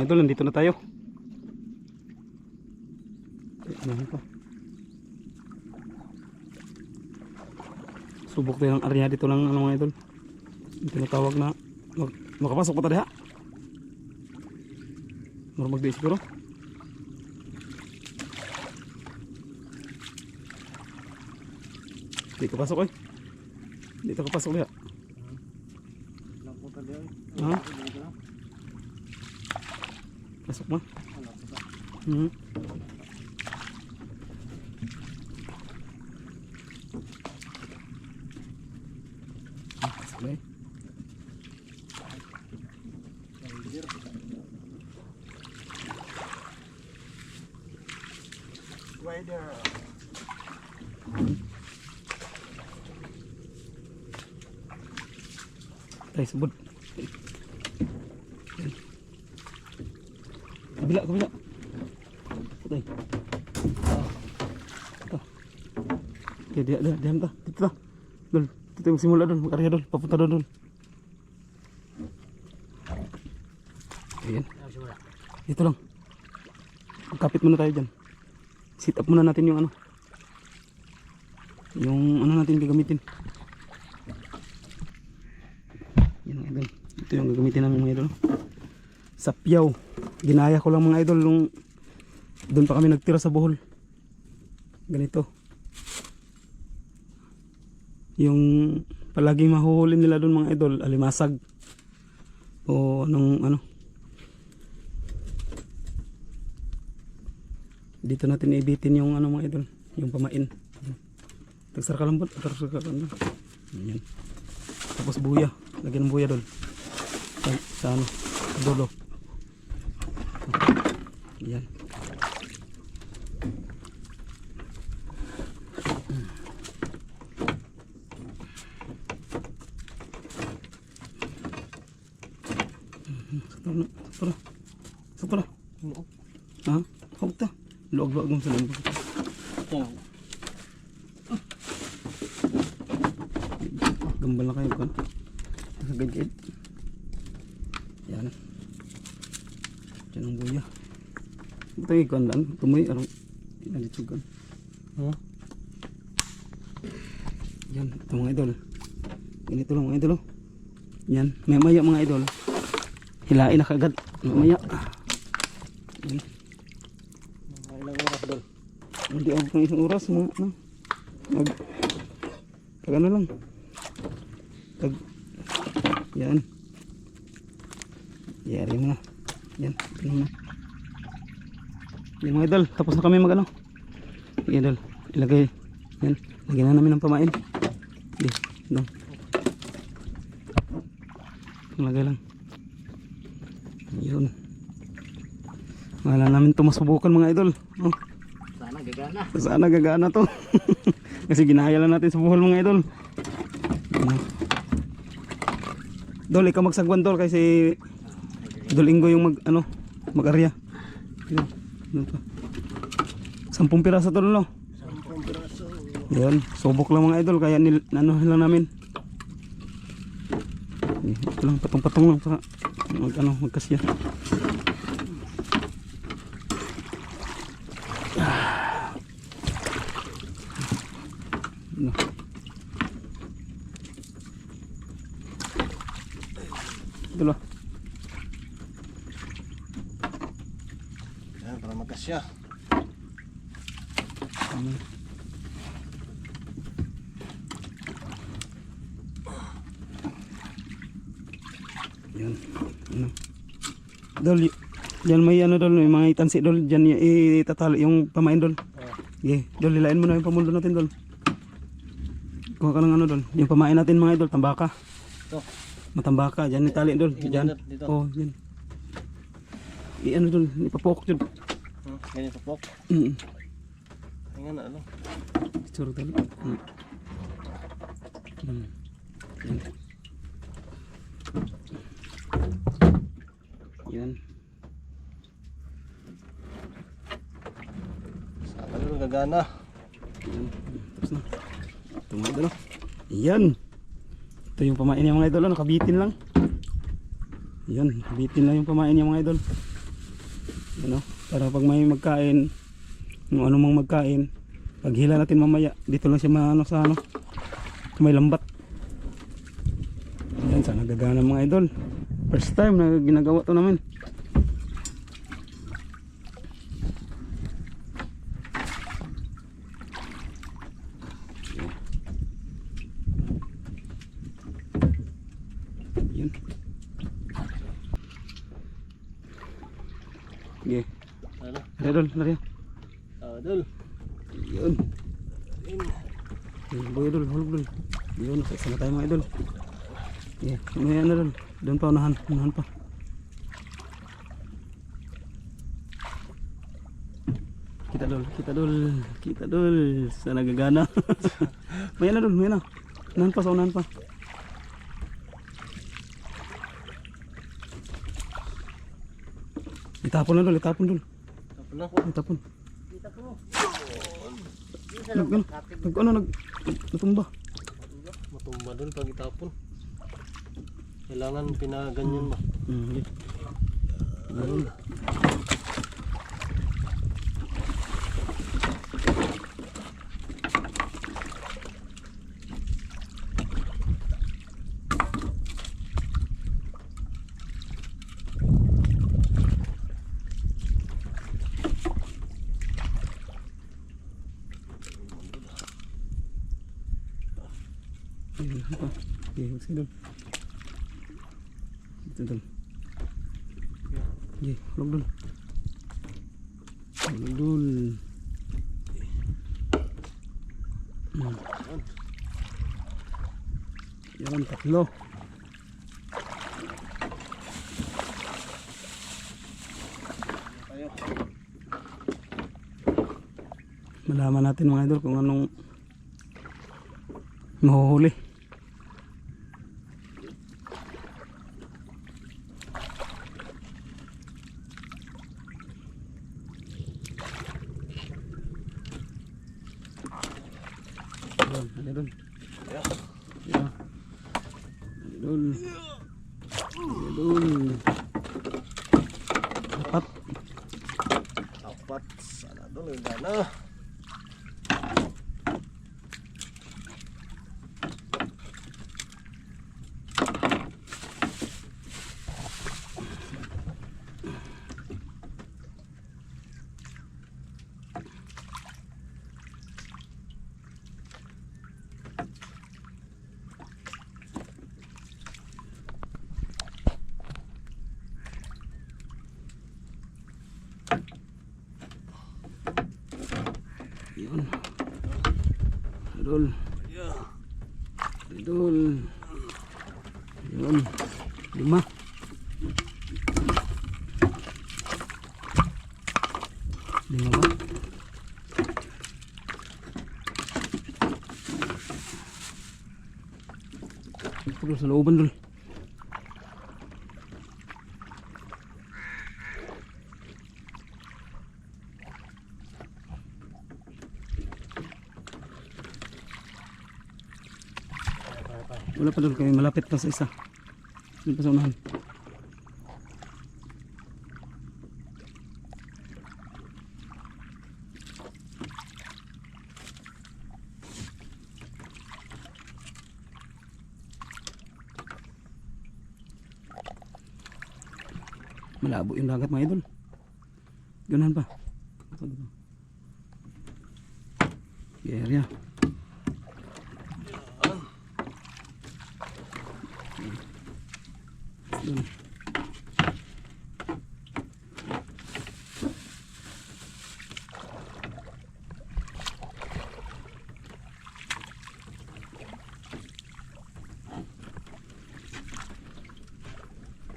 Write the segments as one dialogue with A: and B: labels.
A: mga idol, nandito na tayo. Ano pa? Subok tayo ng area dito ng ano mga idol. Tinatawag na mag, makapasok pa tayo ha? Marumag di siguro. Di ka pasok oy. Dito ka pasok diha.
B: Napunta diyan.
A: Ha? Pasok mo. Hmm. Ah, Pasok na eh.
B: Spider.
A: Tay Kabila, kabila. Tay. Ito. Okay, dia, dia, diam ta. Dito ta. Dol, dito tayo magsimula dol. Mag-area dol. Papunta dol dol. Ayan. Dito lang. Kapit muna tayo dyan. Sit up muna natin yung ano. Yung ano natin gagamitin. Yan mga idol. Ito yung gagamitin namin mga idol. Sapyaw. Ginaya ko lang mga idol nung doon pa kami nagtira sa Bohol. Ganito. Yung palaging mahuhuli nila doon mga idol, alimasag. O anong ano. Dito natin ibitin yung ano mga idol, yung pamain. Tagsar ka lang bot, tagsar ka lang. Tapos buya. Lagyan ng buya doon. Sa, sa ano? Dulo. Yan. Na. Sakto na. Ha? Huwag ta. Luag-luag mo sa lambot. Gambal na kayo kan. Nakagad-gad. Yan. Diyan ang buya. Ikan lang. Tumoy. Arong. Nalitsugan.
B: Ha?
A: Yan. Ito mga idol. Ganito lang mga idol. oh. Yan. May maya mga idol. Hilain na kagad. Mamaya. Yan.
B: Mga ilang oras dol.
A: Hindi ako ng isang oras mo. No? Mag, pag ano lang. Pag, yan. Yari mo na. Yan. Na. Yan mga idol. Tapos na kami mag ano. Sige idol. Ilagay. Yan. Lagyan na namin ng pamain. Hindi. No. Ilagay lang. Yun. Wala namin ito masubukan mga idol. Oh.
B: Sana gagana.
A: Sana gagana to. Kasi ginaya lang natin sa buhol mga idol. Ano? Dol, ikaw magsagwan dol kasi Dolinggo yung mag ano, mag-arya. Yun, ano. Sampung piraso to no.
B: Sampung piraso.
A: Yan, subok lang mga idol kaya nil, ano lang namin. Ito lang patong-patong lang sa mag ano, magkasya. Ano. Ito lang.
B: Yan, para magkasya.
A: Ano. Yan. Ano. Dol, y- yan may ano dol, may mga itansi dol, diyan itatali yung pamain dol. Okay, dol, lilain mo na yung pamundo natin dol. Kuha ka ng ano dol, yung pamain natin mga idol, tambaka.
B: Ito.
A: Matambaka, diyan itali dol, diyan. Oh, diyan. I ano dol, ipapok dol.
B: Hmm, ganyan pa po.
A: Mm.
B: Tingnan na ano.
A: Itsura tali. Mm. Mm. Yan. Yan.
B: Sana dol gagana.
A: Tapos na. Ito mga idol. oh. Yan. Ito yung pamain niya mga idol. Nakabitin lang. Yan. Nakabitin lang yung pamain niya mga idol. Ano? Para pag may magkain, kung ano mang magkain, pag hila natin mamaya, dito lang siya maano sa ano, sa may lambat. Yan, sana gagana mga idol. First time na ginagawa to namin. Yun. Okay.
B: Ano?
A: Idol, lari.
B: Ah, dol.
A: Yun. Yun, boy idol, hulog dol. Yun, sa na tayo mga idol. Yeah, ano dol. Doon pa unahan, unahan pa. Kita dol, kita dol, kita dol. Sa nagagana. may ano dol, may ano. Unahan pa, sa unahan pa. Itapon na dol, itapon dol.
B: Tapos na.
A: Itapon. Nag, ano, nag, ano, nag, natumba.
B: Matumba dol pag itapon. Kailangan pinaganyan ba?
A: Hmm, okay. Ayun. Doon. Ito doon. Okay, hulog doon. Hulog doon. Hmm. Yan, tatlo. Malaman natin mga idol kung anong mahuhuli. Ayun, idol.
B: Yeah.
A: Yeah. Idol. Idol. Apat.
B: Apat. Sana dol. Gana.
A: Yun. Idol. Idol. Yun. Lima. Lima ba? Ito sa looban dul. Wala pa dul kami malapit pa sa isa. Doon pa sa unahan. Malabo yung dagat mga idol. Ganahan pa. Ito, dito. Doon.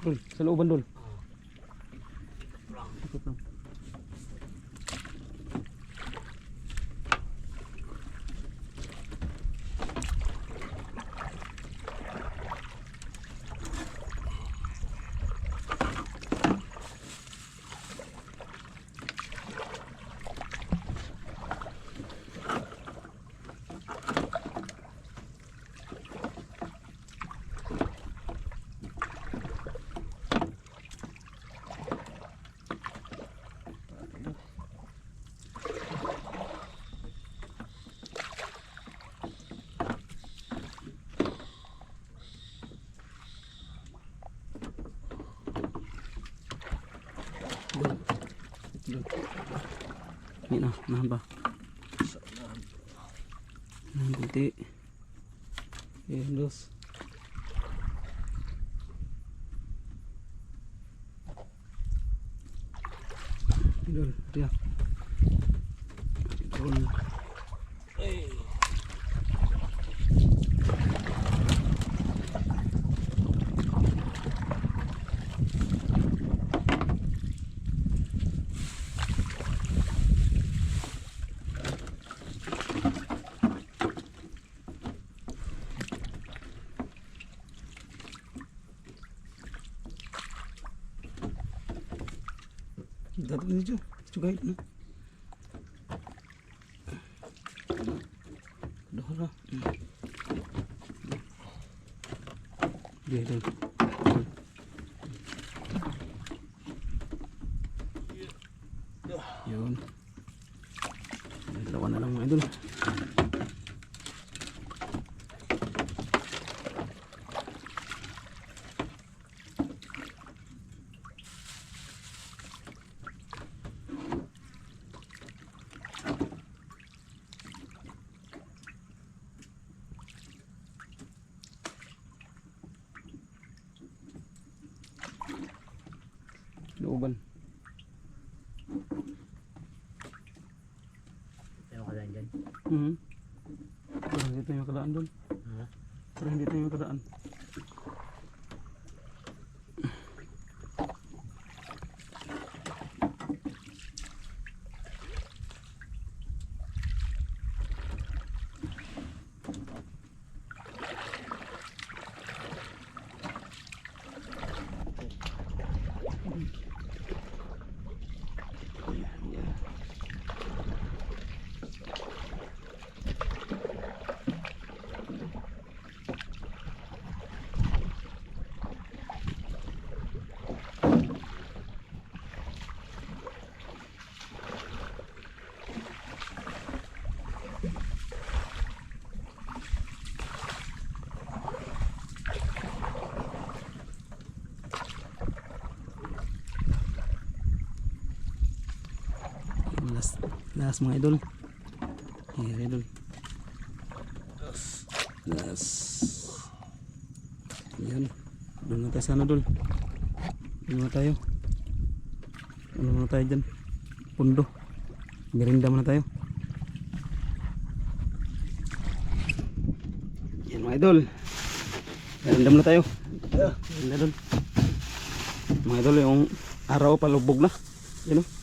A: Dol, sa looban dol. Hindi na, nahan ba?
B: Sa unahan.
A: Nahan kunti. Ayan, dos. Dol, dia. Dol. Dapat ni Jo. Juga itu. Dah lah. Dia tu. Yun. Dalawa na lang mga idol. Looban.
C: Dyan?
A: Mhm. Parang dito yung kadaan doon.
C: Ha?
A: Parang dito yung kadaan. Last, last mga idol. Here idol. Last. Yan. Doon na tayo sana dol. Doon na tayo. Ano muna tayo dyan? Pundo. Merinda muna tayo. Yan mga idol. Merinda muna tayo. Merinda dol. Mga idol yung araw palubog na. Yan o.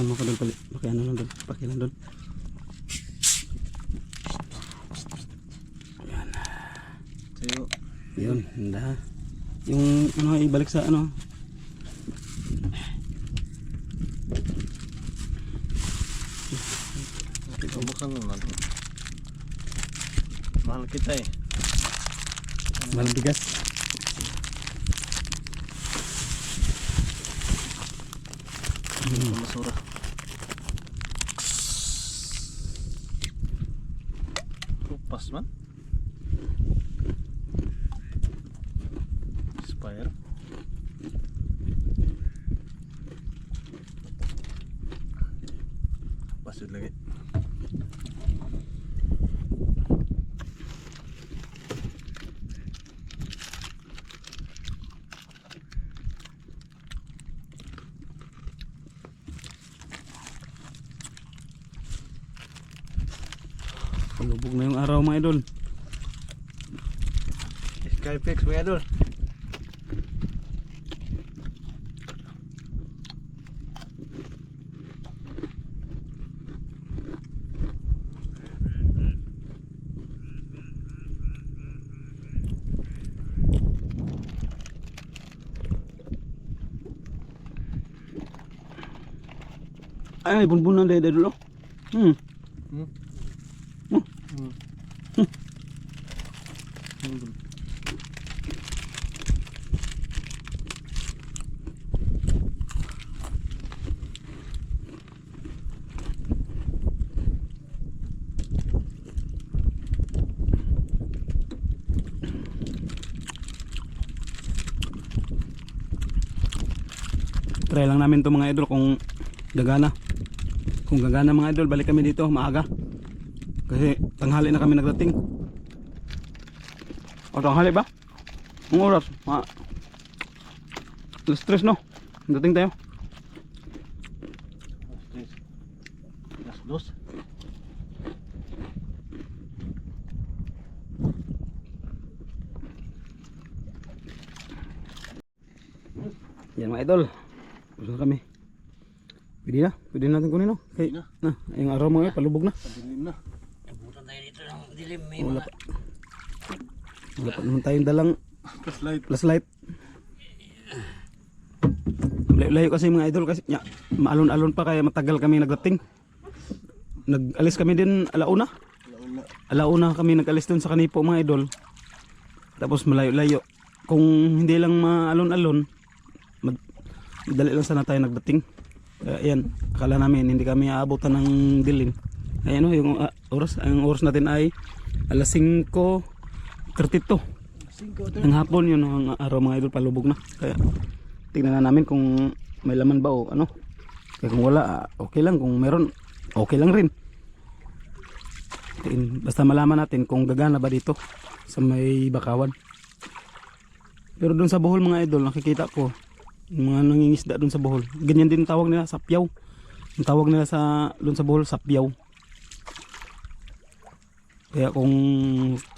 A: Buksan mo ka doon pali. Paki ano lang doon. Paki lang doon.
B: Sayo.
A: Yun, handa. Yung ano ibalik sa ano.
B: Bubuksan mo natin. Mahal kita eh.
A: Malang bigas.
B: Hmm. Masura. Kupas man. Spire. Pasud lagi.
A: Palubog na yung araw mga idol.
B: Skyfix mga idol.
A: Ay, bunbun na dahil dulu. Hmm.
B: Hmm.
A: Hmm. Namin to mga idol kung gagana. Kung gagana mga idol, balik kami dito maaga. Kasi tanghali na kami nagdating. O tanghali ba? Ang oras? Mga alas no? Dating tayo.
B: Tres. Las dos.
A: Yan mga idol. Gusto kami. Pwede na. Pwede natin kunin no? Kay,
B: Pwede
A: na. Yung araw mga palubog na.
B: Padilim na.
C: Nabutan tayo dito ng dilim. May
A: Wala
C: mga
A: pa. Wala pa naman tayong dalang
B: Flashlight.
A: flashlight. Layo-layo kasi mga idol kasi ya, maalon-alon pa kaya matagal kami nagdating. Nag-alis kami din alauna.
B: Launa.
A: Alauna kami nag-alis dun sa kanipo mga idol. Tapos malayo-layo. Kung hindi lang maalon-alon, madali lang sana tayo nagdating. Kaya yan, akala namin hindi kami aabutan ng dilim. Ayan o, yung ah, oras, ang oras natin ay alas 5.32
B: Cinco.
A: ng hapon yun ang araw mga idol palubog na. Kaya tingnan na namin kung may laman ba o ano. Kaya kung wala, ah, okay lang. Kung meron, okay lang rin. Basta malaman natin kung gagana ba dito sa may bakawan. Pero doon sa Bohol mga idol, nakikita ko mga nangingisda doon sa Bohol. Ganyan din tawag nila, sapyaw. Ang tawag nila sa doon sa Bohol, sapyaw. Kaya kung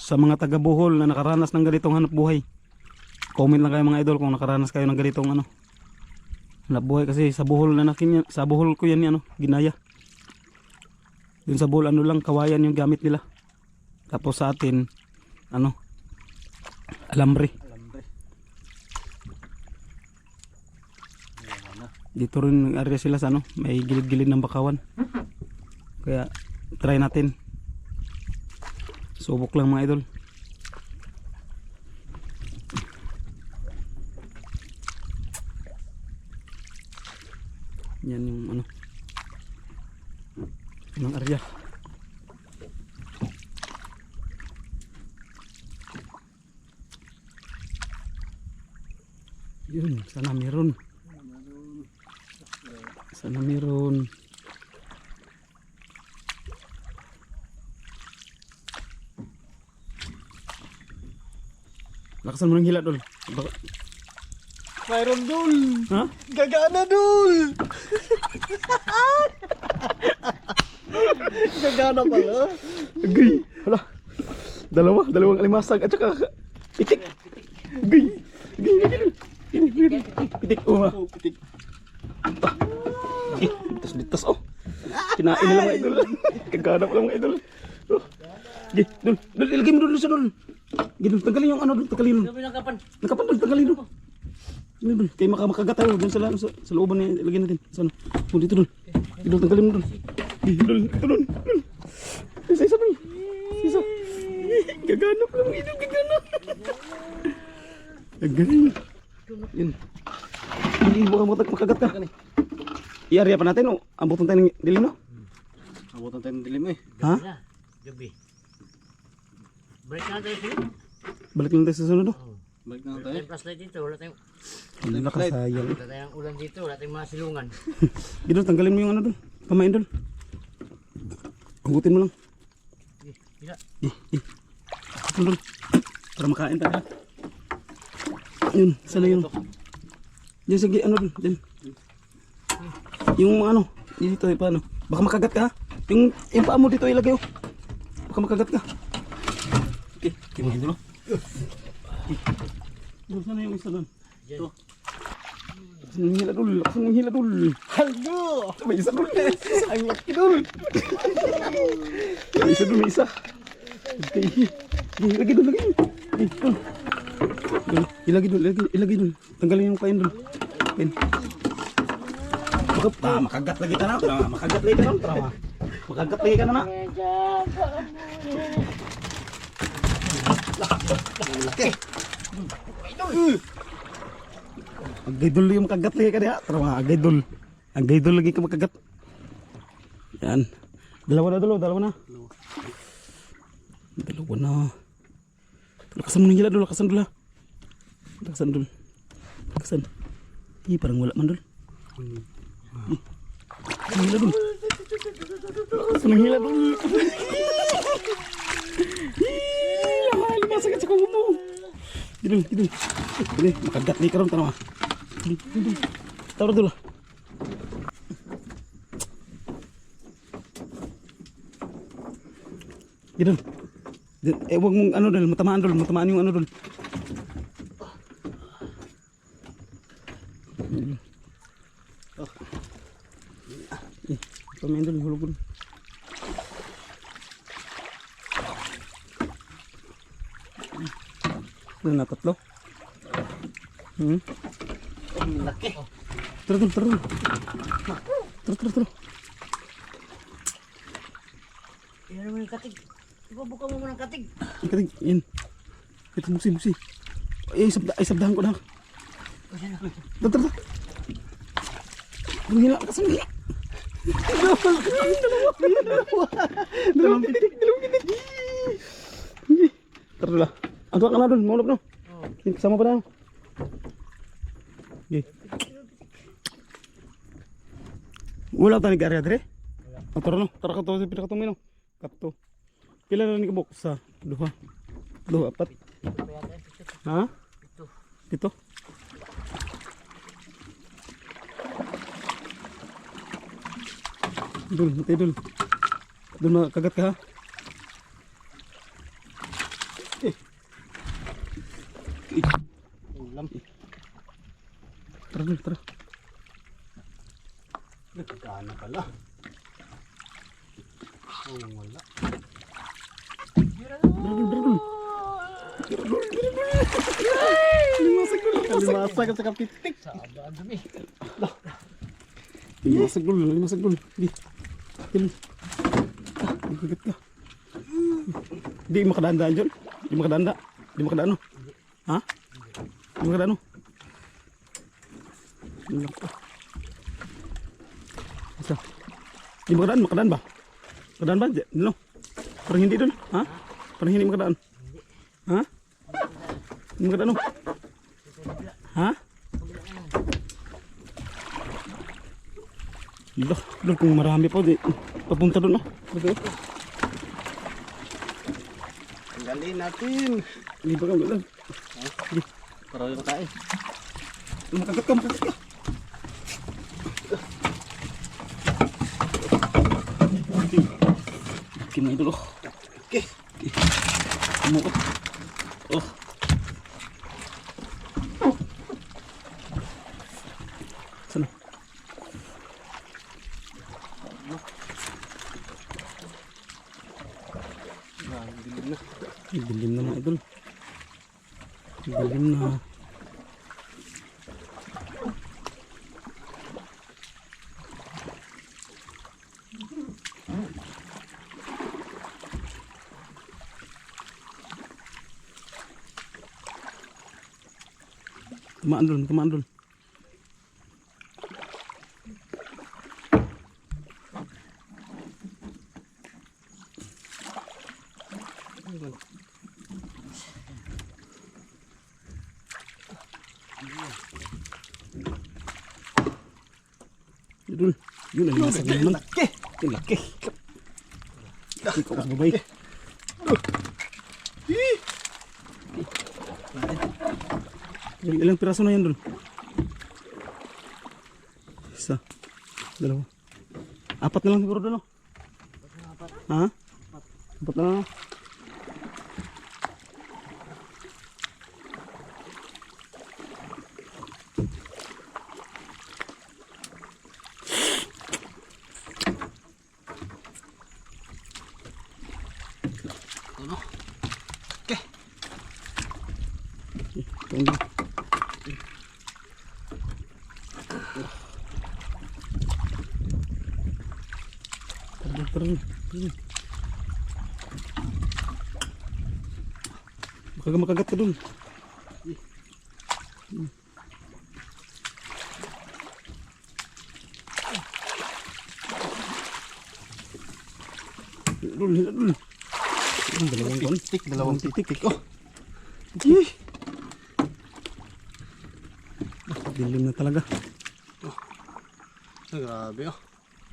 A: sa mga taga Bohol na nakaranas ng ganitong hanap buhay, comment lang kayo mga idol kung nakaranas kayo ng ganitong ano. Hanap buhay kasi sa Bohol na nakin sa Bohol ko yan, yan ano, ginaya. Yun sa Bohol ano lang kawayan yung gamit nila. Tapos sa atin ano alambre.
B: Alambre. Ayan na.
A: Dito rin area sila sa ano, may gilid-gilid ng bakawan. Kaya try natin. Subok lang mga idol. Yan yung ano. Yung area. Yun, sana meron. Sana meron. Lakasan mo ng hila, Dol. Baka,
B: Mayroon dul.
A: ha?
B: Gagana dul. Gagana pala.
A: Agay. Hala. Dalawa, dalawang alimasag at saka itik. Agay. Agay, agay, Dol. Ini, ini. Itik, oh.
B: Oh, pitik.
A: Eh, Litas, litas, oh. Kinain nila mga idol. Kagana ko lang mga idol. Oh. Gih, Dol. Dol, ilagay mo dul sa Dol. Gih, Dol. Tanggalin yung ano, Dol. Tanggalin mo.
C: Sabi ng kapan.
A: Nakapan Dol, tanggalin Dol. Ano? Kaya maka makagat tayo dun sa, sa, sa looban na ilagay natin. Sana. Oh, dito. Gih, Dol, tanggalin mo Dol. Gih, Dol. Ito Dol. Dol. Isa, isa Dol. Isa. Gagana ko lang mga idol. Gagana. Gagana. Yan. Hindi mo ka makagat ka. I-area pa natin, oh. Ambutan tayo ng dilim, no?
B: Abutan tayo ng dilim eh.
A: Ha?
C: Gabi. Break na tayo sila.
A: Balik lang tayo sa sunod, no?
C: Oh.
B: Balik na
C: Wala
B: tayo.
C: tayong flashlight dito. Wala tayong,
A: Hindi nakasayang.
C: wala tayong ulan dito. Wala tayong mga silungan.
A: Gidol, tanggalin mo yung ano doon. Pamain doon. Hugutin mo lang.
C: Eh, Hila.
A: Eh, eh. Doon. Para makain tayo. Yun, sana yun. Diyan sige, ano doon. Diyan. Yung ano, dito eh, paano. Baka makagat ka ha. Yung, yung paa mo dito ilagay oh. Baka makagat ka. Okay, okay mga idol. oh. Doon, sana yung isa doon.
C: Diyan.
A: Saan yung hila doon? Saan yung hila doon?
B: Hello!
A: May isa doon.
B: Ang laki dul.
A: May isa doon, may isa. Okay. Ilagay doon, lagay. Doon, Ilagay doon, ilagay, ilagay doon. Tanggalin yung kain doon. Kain. Baka, ah, makagat lagi ka na. Ah, makagat lagi ka na. Tara, ah. Makagat lagi ka na Ang gaydol yung makagat lagi ka na. Tara, mga gaydol. Ang gaydol lagi ka makagat. Yan. Dalawa na, dalawa, dalawa na. Dalawa na. Lakasan mo ng hila dul, lakasan dul ha. Lakasan dul. Lakasan. Ih, parang wala man dul. Hila dul. Senang hila dul. Hila, lima sakit sa kubo mo. Gidul. Ini, makagat ni karon tanawa. Gidul. Taruh dulu. Gidul. Di- Eh, wag mong ano dul, matamaan dul, matamaan yung ano dul. Eh, pamain dul, hulog dul. Doon na tatlo. Hmm.
B: Ang laki.
A: Tara tara dul. Tara, tara, tara.
D: Yan naman yung katig. Ipabuka mo muna ng katig.
A: Katig, yan. Ito. Eh, sabda, ay, sabdahan ko na. Tara, tara, tara. Manghila, kasi manghila. Dalawang pitik, dalawang pitik. Tara dula. Ang ka na dun, maulap no. Yung Kasama pa na. Okay. Wala tani ka rin, Oh, tara no, tara ka to sa pinakatong mino. Kato. Pila na ni kabok sa duha. Duha apat. Ha? Pito. Dul, matay dul. Dul makagat ka ha. Eh. Eh.
B: Ulam.
A: Tara dul, tara.
B: Pala. Oh, wala.
A: Tara dul, tara dul. Limasag dul.
B: Kalimasa ka sa kapitik.
A: Limasag dul, limasag dul. Di. Ah, Nagkagat ka. Di makadanda dyan. Di makadanda. Di makadano. Ha? Makadano. Nilak ka. Isa. Di makadaan, makadaan ba? Makadaan ba? No. Parang hindi dun. Ha? Parang hindi makadaan. Ha? Hindi makadaan no? Ha? Loh, loh kung marami pa di papunta doon no. Dito.
B: Tanggalin natin.
A: Hindi pa kami lang.
B: Para yung kain.
A: Makagat ka, makagat ka. Kinay dulu.
B: Okay.
A: Kamu ko. Oh. Sana.
B: Dilim na.
A: Dilim na mga idol. Dilim na. Kumaan dun, kumaan dun. Idol, yun ang nasa naman.
B: Laki.
A: Laki. Laki ko mas babay. Ilang, piraso na yan dun? Isa. Dalawa. Apat na lang siguro dun, no? Ha? Apat na lang. no? Ito, Tara, tara. Baka makagat ka dun. Dul. Ang dalawang kon.
B: Tik, dalawang
A: titik. Oh. Yee. Dilim na talaga.
B: Ay, grabe oh.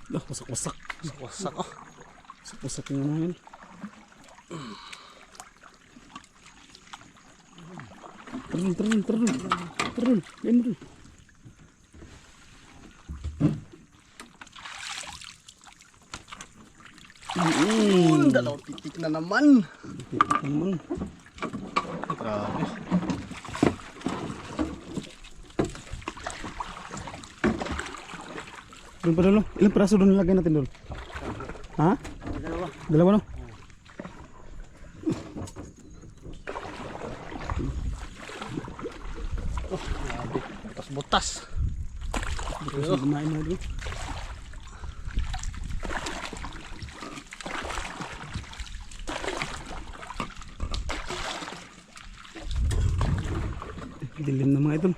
A: Ah, wasak-wasak.
B: Wasak oh.
A: Wasak-wasak yung ano yun. Terun, terun, terun. Terun, yan mo dun.
B: Mm, dalawang titik na naman.
A: Ano man.
B: Ay, grabe.
A: Doon pa dolo. Ilang piraso doon nilagay natin dolo? Ha?
D: Dalawa.
A: Dalawa no?
B: Grabe. Butas-butas.
A: Kasi kumain na dolo. Dilim na mga idol.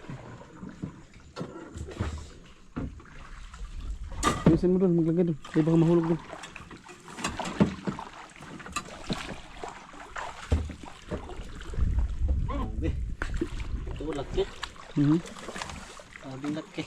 A: Ayusin mo doon, maglagay doon. Kaya baka mahulog doon.
B: Grabe. Ito, laki.
A: Mhm.
B: Grabe laki.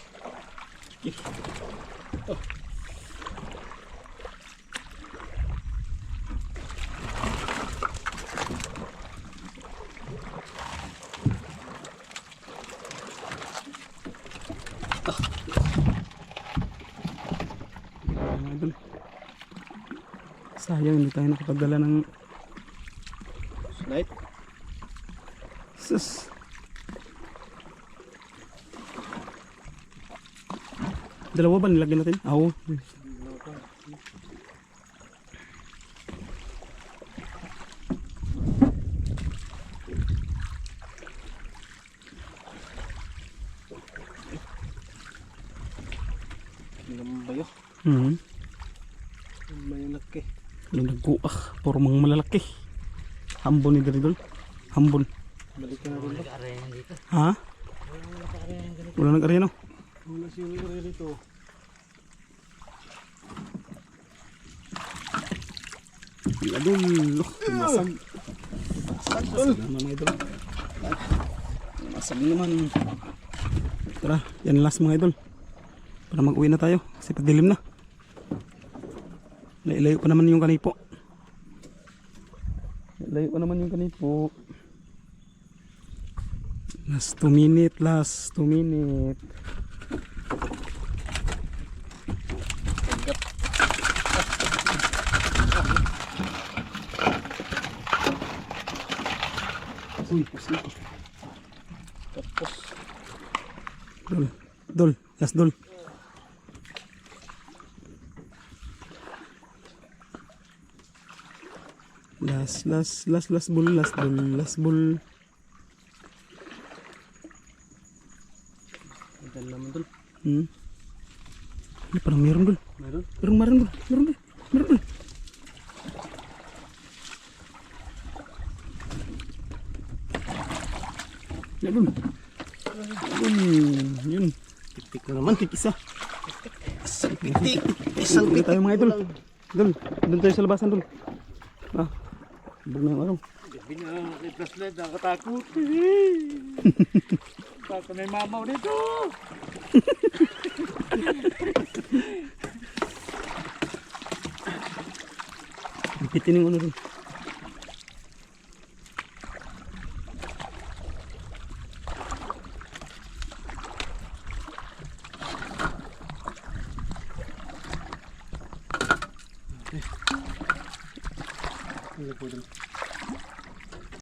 A: Mga idol. Sayang hindi tayo nakapagdala ng
B: Slide.
A: sus. Dalawa ba nilagyan natin? Oo. Puro malalaki. Hambon ni Daridol. Hambon.
B: Balik ka na.
A: Ha?
D: Wala ganito.
A: Wala
B: siya rin dito.
A: Adol. Masag. Masag naman mga. Masag naman. Tara, yan last mga idol. Para mag-uwi na tayo. Kasi pagdilim na. Lailayo pa naman yung kanipo. Layo pa naman yung kanipo. Last 2 minute, last 2 minute. Uy, pusli ko.
B: Tapos.
A: Dol, dol, last dol. Last, last, last, bull, last bull, last bull.
B: Madal naman dul.
A: Hmm. Ini parang meron dol.
B: Meron?
A: Meron, meron dol. Meron dol. Meron. Ya dol. Dol, yun.
B: Titik na naman.
A: Tik isa.
B: Titik. Isang
A: Dito
B: titik.
A: tayo mga idol. Dol, doon tayo sa labasan dol. Bug na yung araw.
C: Sabi niya, kay Flashlight, nakatakot. Baka may mamaw dito.
A: Bitin yung ano
B: dun.